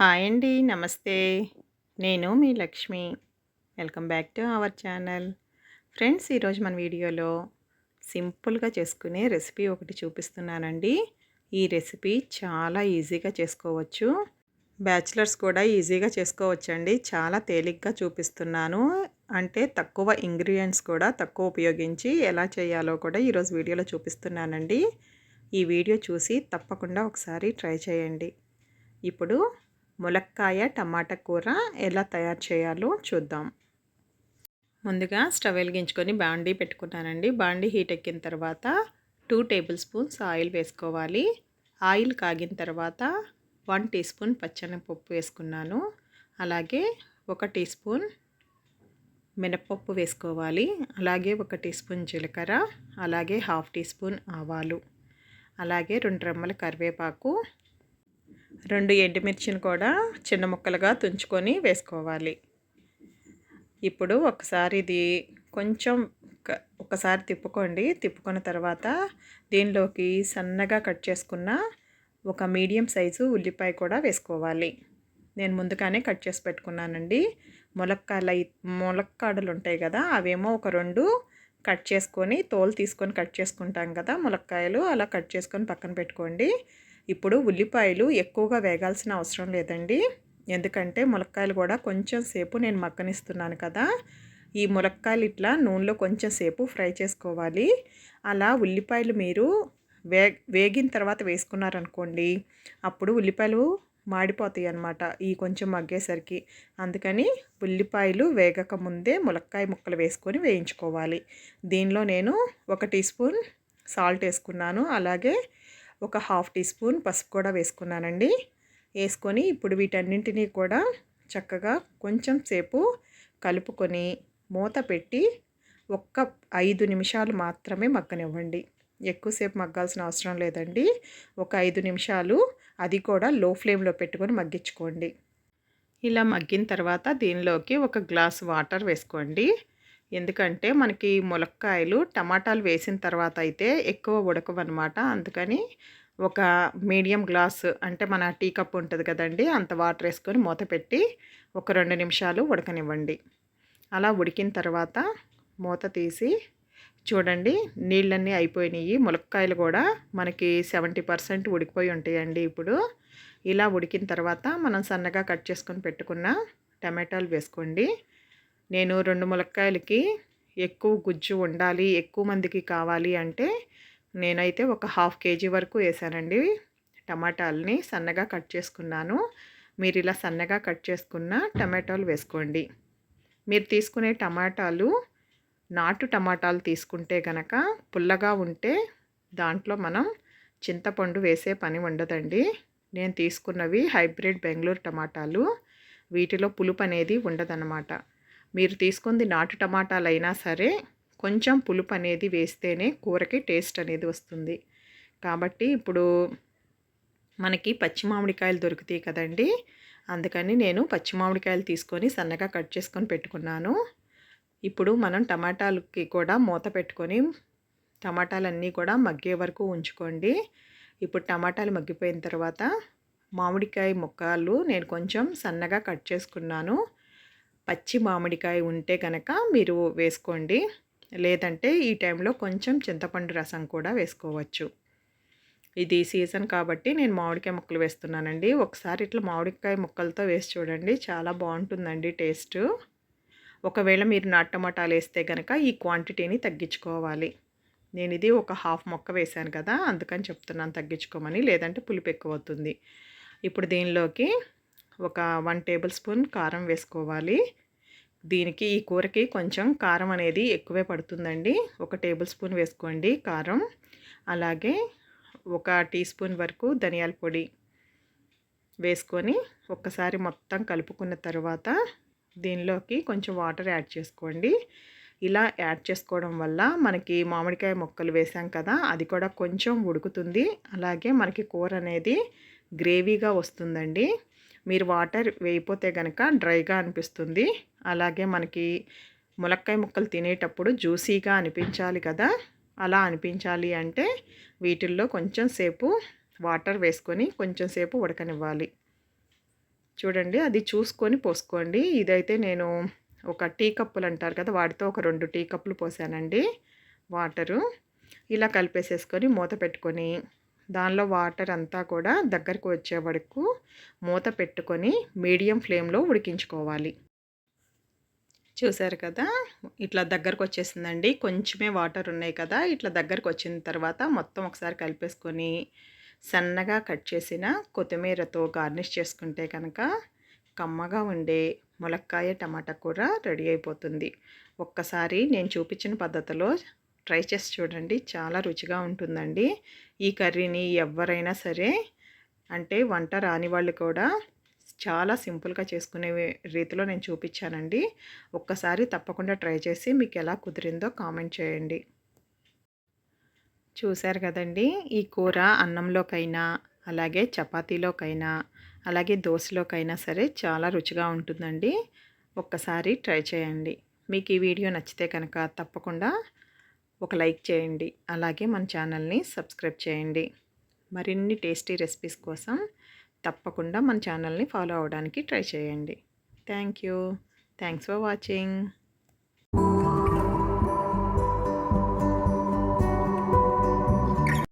Hi అండి నమస్తే. నేను మీ Lakshmi. Welcome back to our channel. Friends ఈరోజు మన వీడియోలో సింపుల్గా చేసుకునే రెసిపీ ఒకటి చూపిస్తున్నానండి. ఈ రెసిపీ చాలా ఈజీగా చేసుకోవచ్చు. బ్యాచిలర్స్ కూడా ఈజీగా చేసుకోవచ్చండి. చాలా తేలిగ్గా చూపిస్తున్నాను. అంటే తక్కువ ఇంగ్రీడియంట్స్ కూడా తక్కువ ఉపయోగించి ఎలా చేయాలో కూడా ఈరోజు వీడియోలో చూపిస్తున్నానండి. ఈ వీడియో చూసి తప్పకుండా ఒకసారి ట్రై చేయండి. ఇప్పుడు ములక్కాయ టమాటా కూర ఎలా తయారు చేయాలో చూద్దాం. ముందుగా స్టవ్ వెలిగించుకొని బాండీ పెట్టుకున్నానండి. బాండీ హీట్ ఎక్కిన తర్వాత టూ టేబుల్ స్పూన్స్ ఆయిల్ వేసుకోవాలి. ఆయిల్ కాగిన తర్వాత వన్ టీ స్పూన్ పచ్చనపప్పు వేసుకున్నాను. అలాగే ఒక టీ స్పూన్ మినప్పప్పు వేసుకోవాలి. అలాగే ఒక టీ స్పూన్ జీలకర్ర. అలాగే హాఫ్ టీ స్పూన్ ఆవాలు. అలాగే రెండు రెమ్మల కరివేపాకు. రెండు ఎండుమిర్చిని కూడా చిన్న ముక్కలుగా తుంచుకొని వేసుకోవాలి. ఇప్పుడు ఒకసారి ఇది కొంచెం ఒకసారి తిప్పుకోండి. తిప్పుకున్న తర్వాత దీనిలోకి సన్నగా కట్ చేసుకున్న ఒక మీడియం సైజు ఉల్లిపాయ కూడా వేసుకోవాలి. నేను ముందుగానే కట్ చేసి పెట్టుకున్నానండి. ములక్కాయలు ములక్కాడలు ఉంటాయి కదా అవేమో ఒక రెండు కట్ చేసుకొని తోలు తీసుకొని కట్ చేసుకుంటాం కదా ములక్కాయలు అలా కట్ చేసుకొని పక్కన పెట్టుకోండి. ఇప్పుడు ఉల్లిపాయలు ఎక్కువగా వేగాల్సిన అవసరం లేదండి. ఎందుకంటే ములక్కాయలు కూడా కొంచెం సేపు నేను మక్కనిస్తున్నాను కదా. ఈ ములక్కాయలు ఇట్లా నూనెలో కొంచెం సేపు ఫ్రై చేసుకోవాలి. అలా ఉల్లిపాయలు మీరు వే వేగిన తర్వాత వేసుకున్నారనుకోండి అప్పుడు ఉల్లిపాయలు మాడిపోతాయి అన్నమాట ఈ కొంచెం మగ్గేసరికి. అందుకని ఉల్లిపాయలు వేగక ముందే ములక్కాయ ముక్కలు వేసుకొని వేయించుకోవాలి. దీనిలో నేను ఒక టీ స్పూన్ సాల్ట్ వేసుకున్నాను. అలాగే ఒక హాఫ్ టీ స్పూన్ పసుపు కూడా వేసుకున్నానండి. వేసుకొని ఇప్పుడు వీటన్నింటినీ కూడా చక్కగా కొంచెం సేపు కలుపుకొని మూత పెట్టి ఒక్క ఐదు నిమిషాలు మాత్రమే మగ్గనివ్వండి. ఎక్కువసేపు మగ్గాల్సిన అవసరం లేదండి. ఒక ఐదు నిమిషాలు అది కూడా లో ఫ్లేమ్లో పెట్టుకొని మగ్గించుకోండి. ఇలా మగ్గిన తర్వాత దీనిలోకి ఒక గ్లాస్ వాటర్ వేసుకోండి. ఎందుకంటే మనకి ములక్కాయలు టమాటాలు వేసిన తర్వాత అయితే ఎక్కువ ఉడకవన్నమాట. అందుకని ఒక మీడియం గ్లాస్ అంటే మన టీ కప్ ఉంటుంది కదండి అంత వాటర్ వేసుకొని మూత పెట్టి ఒక రెండు నిమిషాలు ఉడకనివ్వండి. అలా ఉడికిన తర్వాత మూత తీసి చూడండి నీళ్ళన్నీ అయిపోయినాయి. ములక్కాయలు కూడా మనకి సెవెంటీ పర్సెంట్ ఉడికిపోయి ఉంటాయండి ఇప్పుడు. ఇలా ఉడికిన తర్వాత మనం సన్నగా కట్ చేసుకొని పెట్టుకున్న టమాటాలు వేసుకోండి. నేను రెండు ములక్కాయలకి ఎక్కువ గుజ్జు ఉండాలి ఎక్కువ మందికి కావాలి అంటే నేనైతే ఒక హాఫ్ కేజీ వరకు వేసానండి. టమాటాలని సన్నగా కట్ చేసుకున్నాను. మీరు ఇలా సన్నగా కట్ చేసుకున్న టమాటాలు వేసుకోండి. మీరు తీసుకునే టమాటాలు నాటు టమాటాలు తీసుకుంటే కనుక పుల్లగా ఉంటే దాంట్లో మనం చింతపండు వేసే పని ఉండదండి. నేను తీసుకున్నవి హైబ్రిడ్ బెంగళూరు టమాటాలు. వీటిలో పులుపు అనేది ఉండదన్నమాట. మీరు తీసుకుంది నాటు టమాటాలు అయినా సరే కొంచెం పులుపు అనేది వేస్తేనే కూరకి టేస్ట్ అనేది వస్తుంది. కాబట్టి ఇప్పుడు మనకి పచ్చి మామిడికాయలు దొరుకుతాయి కదండి. అందుకని నేను పచ్చి మామిడికాయలు తీసుకొని సన్నగా కట్ చేసుకొని పెట్టుకున్నాను. ఇప్పుడు మనం టమాటాలకి కూడా మూత పెట్టుకొని టమాటాలన్నీ కూడా మగ్గే వరకు ఉంచుకోండి. ఇప్పుడు టమాటాలు మగ్గిపోయిన తర్వాత మామిడికాయ ముక్కలు నేను కొంచెం సన్నగా కట్ చేసుకున్నాను. పచ్చి మామిడికాయ ఉంటే కనుక మీరు వేసుకోండి. లేదంటే ఈ టైంలో కొంచెం చింతపండు రసం కూడా వేసుకోవచ్చు. ఇది సీజన్ కాబట్టి నేను మామిడికాయ ముక్కలు వేస్తున్నానండి. ఒకసారి ఇట్లా మామిడికాయ ముక్కలతో వేసి చూడండి. చాలా బాగుంటుందండి టేస్ట్. ఒకవేళ మీరు నాటు టమాటాలు వేస్తే కనుక ఈ క్వాంటిటీని తగ్గించుకోవాలి. నేను ఇది ఒక హాఫ్ మొక్క వేశాను కదా అందుకని చెప్తున్నాను తగ్గించుకోమని. లేదంటే పులుపు ఎక్కువ అవుతుంది ఇప్పుడు దీనిలోకి ఒక వన్ టేబుల్ స్పూన్ కారం వేసుకోవాలి. దీనికి ఈ కూరకి కొంచెం కారం అనేది ఎక్కువే పడుతుందండి. ఒక టేబుల్ స్పూన్ వేసుకోండి కారం. అలాగే ఒక టీ స్పూన్ వరకు ధనియాల పొడి వేసుకొని ఒక్కసారి మొత్తం కలుపుకున్న తర్వాత దీనిలోకి కొంచెం వాటర్ యాడ్ చేసుకోండి. ఇలా యాడ్ చేసుకోవడం వల్ల మనకి మామిడికాయ ముక్కలు వేసాం కదా అది కూడా కొంచెం ఉడుకుతుంది. అలాగే మనకి కూర అనేది గ్రేవీగా వస్తుందండి. మీరు వాటర్ వేయిపోతే కనుక డ్రైగా అనిపిస్తుంది. అలాగే మనకి ములక్కాయ ముక్కలు తినేటప్పుడు జ్యూసీగా అనిపించాలి కదా. అలా అనిపించాలి అంటే వీటిల్లో కొంచెం సేపు వాటర్ వేసుకొని కొంచెం సేపు ఉడకనివ్వాలి. చూడండి అది చూసుకొని పోసుకోండి. ఇదైతే నేను ఒక టీ కప్పులు అంటారు కదా వాటితో ఒక రెండు టీ కప్పులు పోసానండి వాటరు. ఇలా కలిపేసేసుకొని మూత పెట్టుకొని దానిలో వాటర్ అంతా కూడా దగ్గరకు వచ్చే వరకు మూత పెట్టుకొని మీడియం ఫ్లేమ్లో ఉడికించుకోవాలి. చూసారు కదా? ఇట్లా దగ్గరకు వచ్చేసిందండి. కొంచెమే వాటర్ ఉన్నాయి కదా? ఇట్లా దగ్గరకు వచ్చిన తర్వాత మొత్తం ఒకసారి కలిపేసుకొని సన్నగా కట్ చేసిన కొత్తిమీరతో గార్నిష్ చేసుకుంటే కనుక కమ్మగా ఉండే ములక్కాయ టమాటా కూర రెడీ అయిపోతుంది. ఒక్కసారి నేను చూపించిన పద్ధతిలో ట్రై చేసి చూడండి. చాలా రుచిగా ఉంటుందండి. ఈ కర్రీని ఎవరైనా సరే అంటే వంట రాని వాళ్ళు కూడా చాలా సింపుల్గా చేసుకునే రీతిలో నేను చూపించానండి. ఒక్కసారి తప్పకుండా ట్రై చేసి మీకు ఎలా కుదిరిందో కామెంట్ చేయండి. చూశారు కదండి. ఈ కూర అన్నంలోకైనా అలాగే చపాతీలోకైనా అలాగే దోశలోకైనా సరే చాలా రుచిగా ఉంటుందండి. ఒక్కసారి ట్రై చేయండి. మీకు ఈ వీడియో నచ్చితే కనుక తప్పకుండా ఒక లైక్ చేయండి. అలాగే మన ఛానల్ని సబ్స్క్రైబ్ చేయండి. మరిన్ని టేస్టీ రెసిపీస్ కోసం తప్పకుండా మన ఛానల్ని ఫాలో అవ్వడానికి ట్రై చేయండి. Thank you. Thanks for watching.